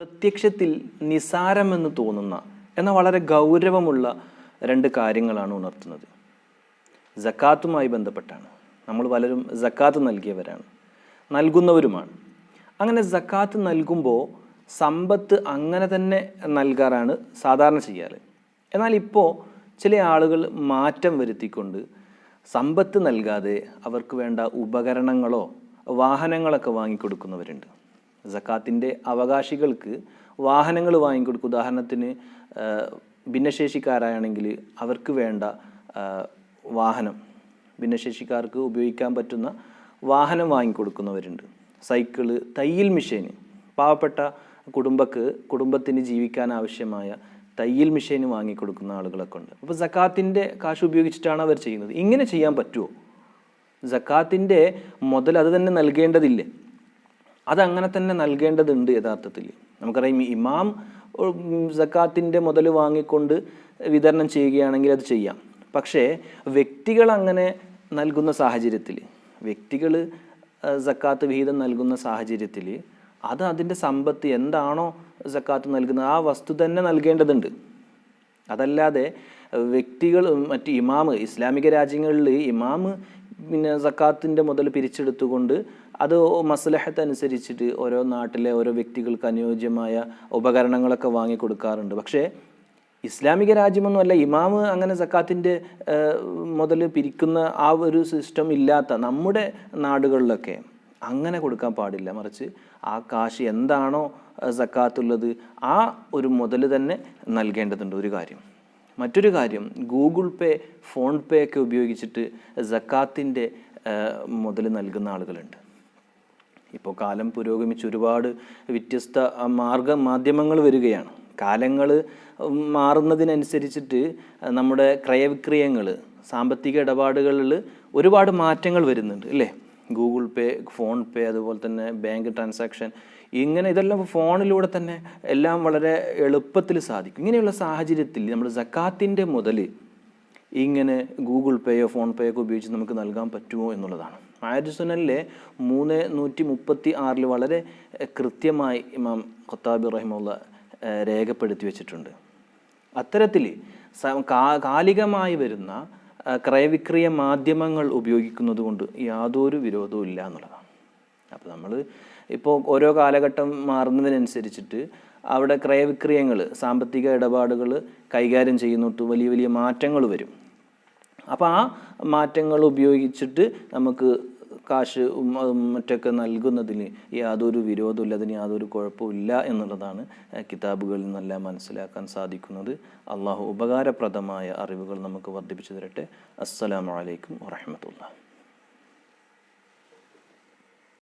പ്രത്യക്ഷത്തിൽ നിസാരമെന്ന് തോന്നുന്ന എന്നാൽ വളരെ ഗൗരവമുള്ള രണ്ട് കാര്യങ്ങളാണ് ഉണർത്തുന്നത്. ജക്കാത്തുമായി ബന്ധപ്പെട്ടാണ്. നമ്മൾ പലരും ജക്കാത്ത് നൽകിയവരാണ്. നൽകുന്നവരുമാണ്. അങ്ങനെ ജക്കാത്ത് നൽകുമ്പോൾ സമ്പത്ത് അങ്ങനെ തന്നെ നൽകാറാണ് സാധാരണ ചെയ്യാറ്. എന്നാൽ ഇപ്പോൾ ചില ആളുകൾ മാറ്റം വരുത്തിക്കൊണ്ട് സമ്പത്ത് നൽകാതെ അവർക്ക് വേണ്ട ഉപകരണങ്ങളോ വാഹനങ്ങളൊക്കെ വാങ്ങിക്കൊടുക്കുന്നവരുണ്ട്. സക്കാത്തിന്റെ അവകാശികൾക്ക് വാഹനങ്ങൾ വാങ്ങിക്കൊടുക്കും ഉദാഹരണത്തിന് ഭിന്നശേഷിക്കാരാണെങ്കിൽ അവർക്ക് വേണ്ട വാഹനം. ഭിന്നശേഷിക്കാർക്ക് ഉപയോഗിക്കാൻ പറ്റുന്ന വാഹനം വാങ്ങിക്കൊടുക്കുന്നവരുണ്ട്. സൈക്കിൾ തയ്യൽ മെഷീൻ പാവപ്പെട്ട കുടുംബക്ക് കുടുംബത്തിന് ജീവിക്കാൻ ആവശ്യമായ തയ്യൽ മെഷീൻ വാങ്ങിക്കൊടുക്കുന്ന ആളുകളൊക്കെ ഉണ്ട്. അപ്പോൾ സക്കാത്തിന്റെ കാശ് ഉപയോഗിച്ചിട്ടാണ് അവർ ചെയ്യുന്നത്. ഇങ്ങനെ ചെയ്യാൻ പറ്റുമോ സക്കാത്തിന്റെ മുതൽ അത് തന്നെ നൽകേണ്ടതില്ലേ? അതങ്ങനെ തന്നെ നൽകേണ്ടതുണ്ട് യഥാർത്ഥത്തിൽ. നമുക്കറിയാം ഇമാം സക്കാത്തിന്റെ മുതൽ വാങ്ങിക്കൊണ്ട് വിതരണം ചെയ്യുകയാണെങ്കിൽ അത് ചെയ്യാം. പക്ഷേ വ്യക്തികൾ അങ്ങനെ നൽകുന്ന സാഹചര്യത്തിൽ വ്യക്തികൾ സക്കാത്ത് വിഹിതം നൽകുന്ന സാഹചര്യത്തിൽ അത് അതിന്റെ സമ്പത്ത് എന്താണോ സക്കാത്ത് നൽകുന്നത് ആ വസ്തു തന്നെ നൽകേണ്ടതുണ്ട്. അതല്ലാതെ വ്യക്തികൾ മറ്റ് ഇമാമ് ഇസ്ലാമിക രാജ്യങ്ങളിൽ ഇമാമ് പിന്നെ സക്കാത്തിന്റെ മുതൽ പിരിച്ചെടുത്തുകൊണ്ട് അത് മസലഹത്ത് അനുസരിച്ചിട്ട് ഓരോ നാട്ടിലെ ഓരോ വ്യക്തികൾക്ക് അനുയോജ്യമായ ഉപകരണങ്ങളൊക്കെ വാങ്ങിക്കൊടുക്കാറുണ്ട്. പക്ഷേ ഇസ്ലാമിക രാജ്യമൊന്നുമല്ല ഇമാമ് അങ്ങനെ സക്കാത്തിന്റെ മുതൽ പിരിക്കുന്ന ആ ഒരു സിസ്റ്റം ഇല്ലാത്ത നമ്മുടെ നാടുകളിലൊക്കെ അങ്ങനെ കൊടുക്കാൻ പാടില്ല. മറിച്ച് ആ കാശ് എന്താണോ സക്കാത്തുള്ളത് ആ ഒരു മുതൽ തന്നെ നൽകേണ്ടതുണ്ട് ഒരു കാര്യം. മറ്റൊരു കാര്യം ഗൂഗിൾ പേ ഫോൺ പേ ഒക്കെ ഉപയോഗിച്ചിട്ട് സക്കാത്തിന്റെ മുതൽ നൽകുന്ന ആളുകളുണ്ട്. ഇപ്പോൾ കാലം പുരോഗമിച്ച് ഒരുപാട് വ്യത്യസ്ത മാർഗ മാധ്യമങ്ങൾ വരികയാണ്. കാലങ്ങൾ മാറുന്നതിനനുസരിച്ചിട്ട് നമ്മുടെ ക്രയവിക്രയങ്ങൾ സാമ്പത്തിക ഇടപാടുകളിൽ ഒരുപാട് മാറ്റങ്ങൾ വരുന്നുണ്ട് അല്ലേ? ഗൂഗിൾ പേ ഫോൺ പേ അതുപോലെ തന്നെ ബാങ്ക് ട്രാൻസാക്ഷൻ ഇങ്ങനെ ഇതെല്ലാം ഫോണിലൂടെ തന്നെ എല്ലാം വളരെ എളുപ്പത്തിൽ സാധിക്കും. ഇങ്ങനെയുള്ള സാഹചര്യത്തിൽ നമ്മൾ സക്കാത്തിന്റെ മുതൽ ഇങ്ങനെ ഗൂഗിൾ പേയോ ഫോൺ പേയോ ഒക്കെ ഉപയോഗിച്ച് നമുക്ക് നൽകാൻ പറ്റുമോ എന്നുള്ളതാണ്. ആയതുസുനലിലെ മൂന്ന് നൂറ്റി മുപ്പത്തി ആറിൽ വളരെ കൃത്യമായി ഇമാം ഖത്താബി റഹിമുള്ള രേഖപ്പെടുത്തി വെച്ചിട്ടുണ്ട്. അത്തരത്തിൽ കാലികമായി വരുന്ന ക്രയവിക്രയ മാധ്യമങ്ങൾ ഉപയോഗിക്കുന്നത് കൊണ്ട് യാതൊരു വിരോധവും ഇല്ല എന്നുള്ളതാണ്. അപ്പോൾ നമ്മൾ ഇപ്പോൾ ഓരോ കാലഘട്ടം മാറുന്നതിനനുസരിച്ചിട്ട് അവിടെ ക്രയവിക്രയങ്ങൾ സാമ്പത്തിക ഇടപാടുകൾ കൈകാര്യം ചെയ്യുന്നിട്ട് വലിയ വലിയ മാറ്റങ്ങൾ വരും. അപ്പോൾ ആ മാറ്റങ്ങൾ ഉപയോഗിച്ചിട്ട് നമുക്ക് കാശ് മറ്റൊക്കെ നൽകുന്നതിന് യാതൊരു വിരോധമില്ല അതിന് യാതൊരു കുഴപ്പമില്ല എന്നുള്ളതാണ് കിതാബുകളിൽ നിന്നെല്ലാം മനസ്സിലാക്കാൻ സാധിക്കുന്നത്. അള്ളാഹു ഉപകാരപ്രദമായ അറിവുകൾ നമുക്ക് വർദ്ധിപ്പിച്ചു തരട്ടെ. അസ്സലാമു അലൈക്കും വറഹമത്തുള്ള